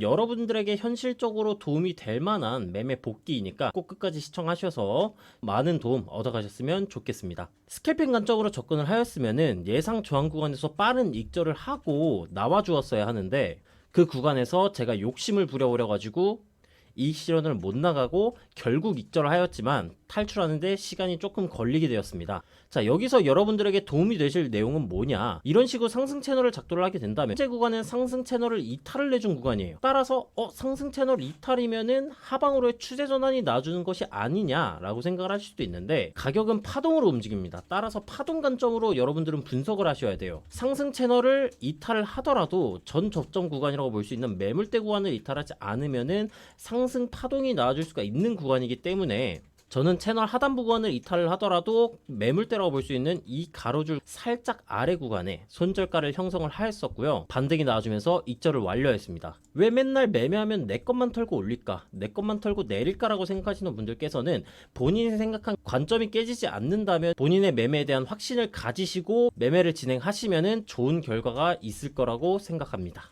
여러분들에게 현실적으로 도움이 될 만한 매매 복귀이니까 꼭 끝까지 시청하셔서 많은 도움 얻어가셨으면 좋겠습니다. 스캘핑 관점으로 접근을 하였으면은 예상 저항 구간에서 빠른 익절을 하고 나와 주었어야 하는데 그 구간에서 제가 욕심을 부려버려 가지고 이익 실현을 못 나가고 결국 익절을 하였지만 탈출하는데 시간이 조금 걸리게 되었습니다. 자, 여기서 여러분들에게 도움이 되실 내용은 뭐냐? 이런 식으로 상승 채널을 작도를 하게 된다면 현재 구간은 상승 채널을 이탈을 내준 구간이에요. 따라서 어, 상승 채널 이탈이면은 하방으로의 추세 전환이 나주는 것이 아니냐라고 생각을 하실 수도 있는데 가격은 파동으로 움직입니다. 따라서 파동 관점으로 여러분들은 분석을 하셔야 돼요. 상승 채널을 이탈을 하더라도 전 접점 구간이라고 볼 수 있는 매물대 구간을 이탈하지 않으면은 상승 파동이 나와줄 수가 있는 구간이기 때문에 저는 채널 하단부 구간을 이탈을 하더라도 매물대라고 볼 수 있는 이 가로줄 살짝 아래 구간에 손절가를 형성을 하였었고요. 반등이 나와주면서 익절을 완료했습니다. 왜 맨날 매매하면 내 것만 털고 올릴까? 내 것만 털고 내릴까라고 생각하시는 분들께서는 본인이 생각한 관점이 깨지지 않는다면 본인의 매매에 대한 확신을 가지시고 매매를 진행하시면은 좋은 결과가 있을 거라고 생각합니다.